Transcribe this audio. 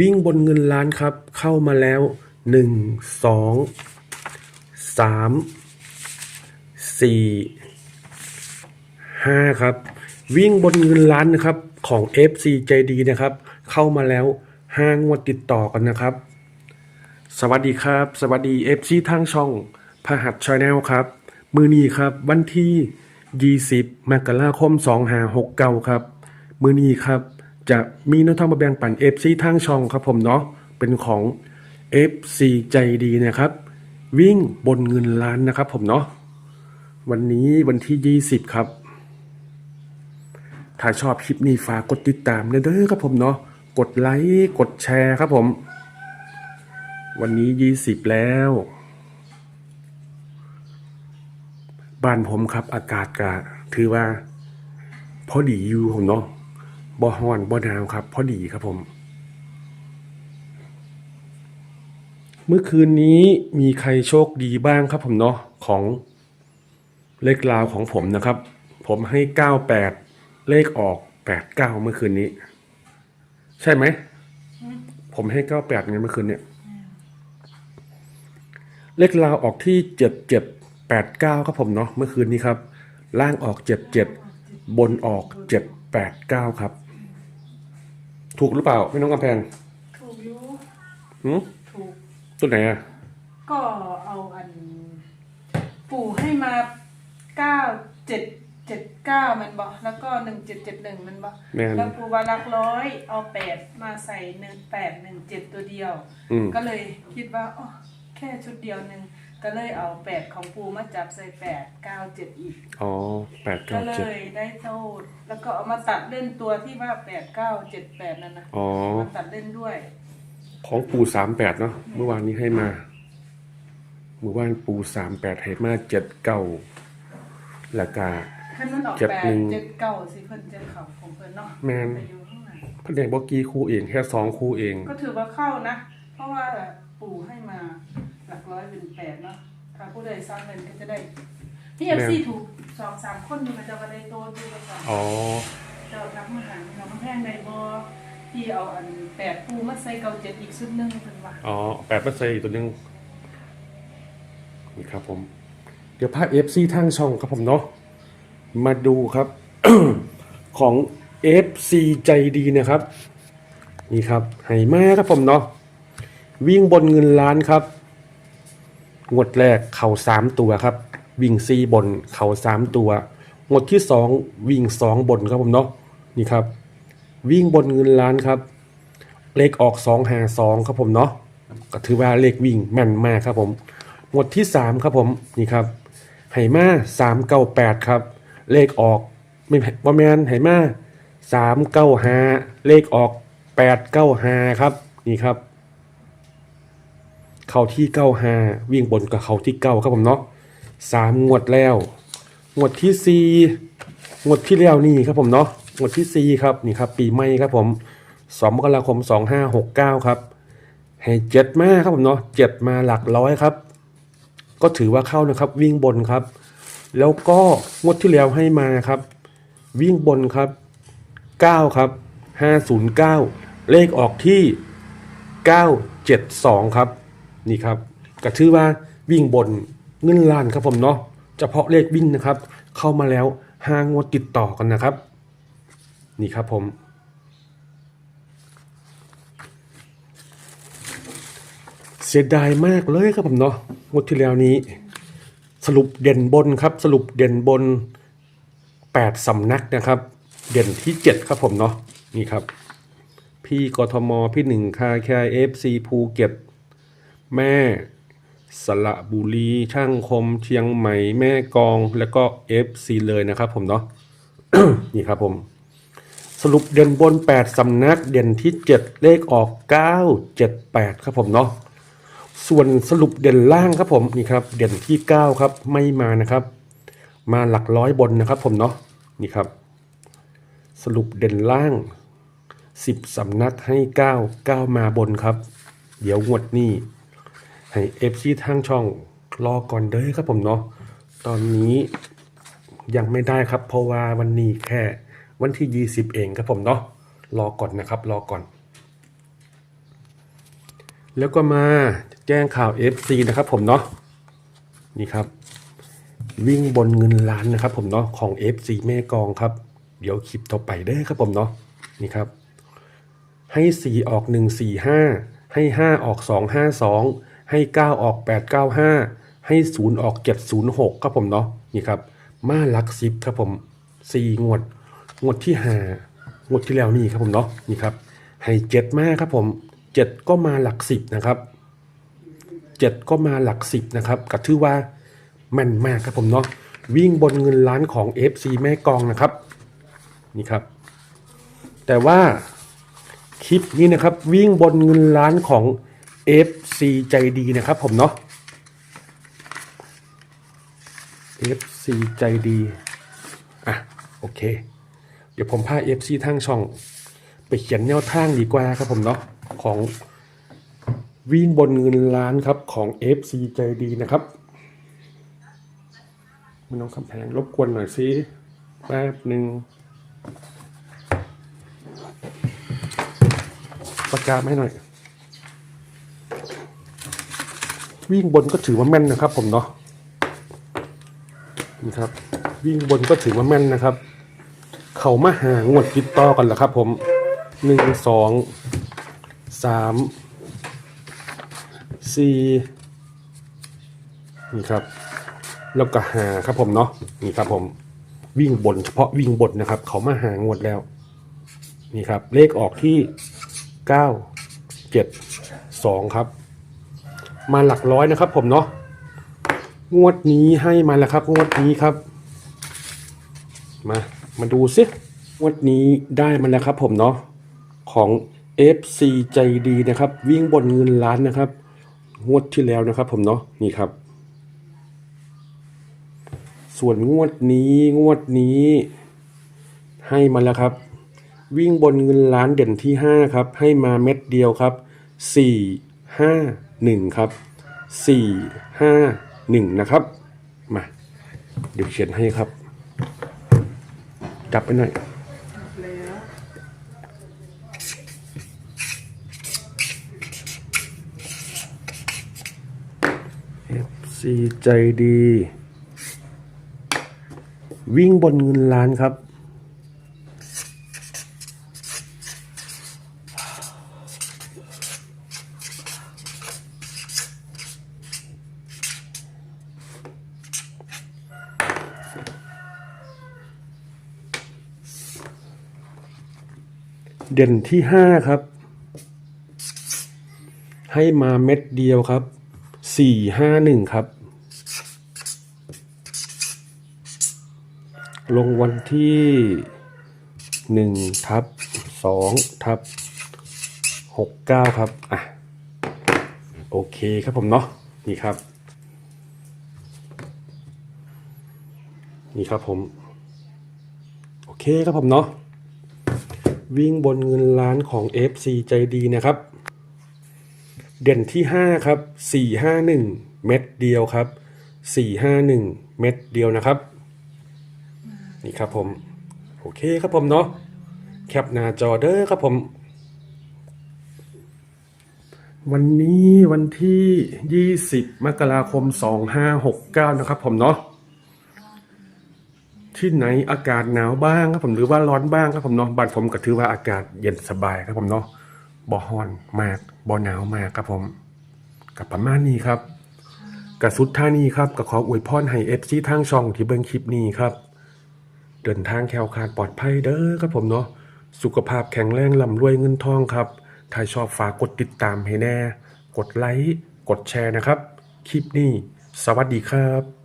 วิ่งบนเงินล้านครับ เข้ามาแล้วหนึ่งสองสามสี่ห้าครับ วิ่งบนเงินล้านนะครับของ FC ใจดีนะครับ เข้ามาแล้วห้างวดติดต่อกันนะครับ สวัสดีครับ สวัสดี FC ทางช่องพหัสชาแนลครับ มือนี้ครับวันที่ 20 มกราคม 2569 ครับ มือนี้ครับ จะมีน้องทางมาแบ่งปัน FC ทางช่องครับผมเนาะเป็นของ FC ใจดีนะครับ วิ่งบนเงินล้านนะครับผมเนาะวันนี้วันที่ 20 ครับ ถ้าชอบคลิปนี้ฝากกดติดตามเด้อครับผมเนาะกดไลค์กดแชร์ครับผม วันนี้ยี่สิบแล้วบ้านผมครับอากาศกะถือว่า พอดีอยู่ผมเนาะ บ่ฮ้อนบ่หนาวครับ พอดีครับผม เมื่อคืนนี้มีใครโชคดีบ้างครับผมเนาะของเลขราวของผมนะครับ ผมให้เก้าแปดเลขออกแปดเก้าเมื่อคืนนี้ ใช่ไหม ผมให้เก้าแปดไงเมื่อคืนเนี่ย เลขราวออกที่เจ็ดเจ็ดแปดเก้าครับผมเนาะเมื่อคืนนี้ครับ ล่างออกเจ็ดเจ็ดบนออกเจ็ดแปดเก้าครับ ถูกหรือเปล่าไม่น้องกำแพงถูกอยู่หืมถูก ตัวไหนอะก็เอาอัน ปู่ให้มาเก้าเจ็ดเจ็ดเก้ามันบอกแล้วก็หนึ่งเจ็ดเจ็ดหนึ่งมันบอกแม่น แล้วปู่ว่าหลักร้อยเอาแปดมาใส่หนึ่งแปดหนึ่งเจ็ดตัวเดียว อืม ก็เลยคิดว่าอ๋อแค่ชุดเดียวหนึ่ง ก็เลยเอาแปดของปู่มาจับใส่แปดเก้าเจ็ดอีก อ๋อแปดก็เก้าเลเจ็ดยได้โทษแล้วก็เอามาตัดเล่นตัวที่ว่าแปดเก้าเจ็ดแปดนั่นนะอ๋อ มาตัดเล่นด้วยของปูสามแปดเนาะเมื่อวานนี้ให้มาเมื่อวานปูสามแปดให้มาเจ็ดเก้าแล้วก็ ขั้นมันออกเจ็ดแปหนึ่ดงเจ็ดเก้าสิเพิ่นเจ็ดเขาของเพิ่นเนาะแม่น ไปอยู่ข้างในพระเดงบอกกี้คู่เองแค่สองคู่เอง ก็ถือว่าเข้านะ เพราะว่าปู่ให้มา หลักร้อยเป็นแปดเนาะถ้าผู้ใดสร้างเงินก็จะได้พี่เอฟซีถูกสองสามคนอยู่มันจะมาได้โตดูกันก่อนอ๋อเจ้าทักมาหาเราแพงในบอที่เอาอันแปดปูมาใส่เกาเจ็ดอีกชุดหนึงเพิ่นว่าอ๋อแปดเปอร์เซ็นต์อีกตัวหนึงนี่ครับผม เดี๋ยวภาพเอฟซีทางช่องครับผมเนาะมาดูครับ ของ FC ใจดีนะครับ นี่ครับไหมาครับผมเนาะวิ่งบนเงินล้านครับ งวดแรกเข่าสามตัวครับ วิ่งซีบนเข่าสามตัว งวดที่สองวิ่งสองบนครับผมเนาะนี่ครับ วิ่งบนเงินล้านครับ เลขออกสองหาสองครับผมเนาะก็ถือว่าเลขวิ่งแม่นมากครับผมงวดที่สามครับผมนี่ครับไหมาสามเก้าแปดครับ เลขออกไม่ว่าแมนไหมาสามเก้าห้าเลขออกแปดเก้าห้าครับนี่ครับ เข้าที่เก้าห้าวิ่งบนกับเขาที่เก้าครับผมเนาะสามงวดแล้ว งวดที่สี่งวดที่แล้วนี่ครับผมเนาะงวดที่สี่ครับนี่ครับปีใหม่ครับผมสองมกราคมสองห้าหกเก้าครับให้เจ็ดมาครับผมเนาะเจ็ดมาหลักร้อยครับ ก็ถือว่าเข้านะครับ วิ่งบนครับ แล้วก็งวดที่แล้วให้มาครับ วิ่งบนครับเก้าครับห้าศูนย์เก้าเลขออกที่972ครับ นี่ครับก็ถือว่าวิ่งบนเงินล้านครับผมเนาะเฉพาะเลขวิ่งนะครับ เข้ามาแล้วห้างวดติดต่อกันนะครับ นี่ครับผมเสียดายมากเลยครับผมเนาะงวดที่แล้วนี้ สรุปเด่นบนครับ สรุปเด่นบน 8 สำนักนะครับ เด่นที่ 7 ครับผมเนาะนี่ครับ พี่กทม พี่หนึ่งคาแคร์เอฟซีภูเก็ต แม่ สระบุรีช่างคมเชียงใหม่ แม่กองแล้วก็เอฟซีเลยนะครับผมเนาะนี่ครับผมสรุปเด่นบน 8 สำนักเด่นที่ 7 เลขออก 9 7 8 ครับผมเนาะส่วนสรุปเด่นล่างครับผมนี่ครับเด่นที่ 9 ครับไม่มานะครับ มาหลักร้อยบนนะครับผมเนาะนี่ครับ สรุปเด่นล่างสิบสำนักให้เก้าเก้ามาบนครับ เดี๋ยวงวดนี้ ให้เอฟซีทางช่องรอก่อนเด้อครับผมเนาะตอนนี้ยังไม่ได้ครับ เพราะว่าวันนี้แค่วันที่ยี่สิบเองครับผมเนาะรอก่อนนะครับ รอก่อน แล้วก็มาแจ้งข่าว FC นะครับผมเนาะนี่ครับ วิ่งบนเงินล้านนะครับ ผมเนาะของ FC แม่กองครับ เดี๋ยวคลิปต่อไปได้อครับผมเนาะนี่ครับ ให้ 4 ออก 1 4 5 ให้ 5 ออก 2 5 2 ให้ 9 ออก 8 9 5 ให้ 0 ออก 7 0 6 ครับผมเนาะนี่ครับ มาหลักสิบครับผม 4 งวด งวดที่ 5 งวดที่แล้วนี่ครับผมเนาะนี่ครับ ให้เจ็ดมาครับผมเจ็ดก็มาหลักสิบนะครับเจ็ดก็มาหลักสิบนะครับก็ถือว่าแม่นมากครับผมเนาะวิ่งบนเงินล้านของ FC แม่กองนะครับนี่ครับ แต่ว่าคลิปนี้นะครับวิ่งบนเงินล้านของ FC ใจดีนะครับผมเนาะ FC ใจดี อะ โอเค เดี๋ยวผมพา FC ทางช่อง ไปเขียนแนวทางดีกว่าครับผมเนาะ ของวิ่งบนเงินล้านครับของ FC ใจดีนะครับมันน้องคำแพงรบกวนหน่อยสิแป๊บหนึ่งปากกาศไม่หน่อย วิ่งบนก็ถือว่าแม่นนะครับ ผมเนาะนี่ครับ วิ่งบนก็ถือว่าแม่นนะครับ เขามาหางวดติดต่อกันเหรอครับ ผมหนึ่งสองสามสี่นี่ครับ แล้วก็หาครับผมเนาะนี่ครับ ผมวิ่งบนเฉพาะวิ่งบนนะครับ เขามาหางวดแล้ว นี่ครับ เลขออกที่เก้าเจ็ดสองครับ มาหลักร้อยนะครับ ผมเนาะงวดนี้ให้มาแล้วครับงวดนี้ครับ มามาดูซิงวันนี้ได้มาแล้วครับ ผมเนาะของ FC ใจดีนะครับ วิ่งบนเงินล้านนะครับงวดที่แล้วนะครับ ผมเนาะนี่ครับ ส่วนงวดนี้งวดนี้ ให้มาแล้วครับ วิ่งบนเงินล้านเด่นที่ห้าครับ ให้มาเม็ดเดียวครับสี่ห้าหนึ่งครับสี่ห้าหนึ่งนะครับ มาเดี๋ยวเขียนให้ครับ จับไปหน่อยแล้วสีใจดี วิ่งบนเงินล้านครับ เด่นที่ห้าครับ ให้มาเม็ดเดียวครับสี่ห้าหนึ่งครับ ลงวันที่หนึ่งทับสองทับหกเก้าครับ อะ โอเคครับผมเนาะนี่ครับ นี่ครับผม โอเคครับผมเนาะ วิ่งบนเงินล้านของ FC ใจดีนะครับ เด่นที่ 5 ครับ 451 เม็ดเดียวครับ 451 เม็ดเดียวนะครับ นี่ครับผม โอเคครับผมเนาะแคปหน้าจอเด้อครับผม วันนี้วันที่ 20 มกราคม 2569 นะครับผมเนาะ ที่ไหนอากาศหนาวบ้างครับผมหรือว่าร้อนบ้างครับผมเนาะบ้านผมก็ถือว่าอากาศเย็นสบายครับผมเนาะบ่ฮ้อนมากบ่หนาวมากครับผมกับประมาณนี้ครับกระสุดท่านี้ครับก็ขออวยพรให้เอฟซีทางช่องที่เบิ่งคลิปนี้ครับ เดินทางแคล้วคลาดปลอดภัยเด้อครับผมเนาะสุขภาพแข็งแรงร่ำรวยเงินทองครับ ถ้าชอบฝากกดติดตามให้แน่ กดไลค์ กดแชร์นะครับ คลิปนี้ สวัสดีครับ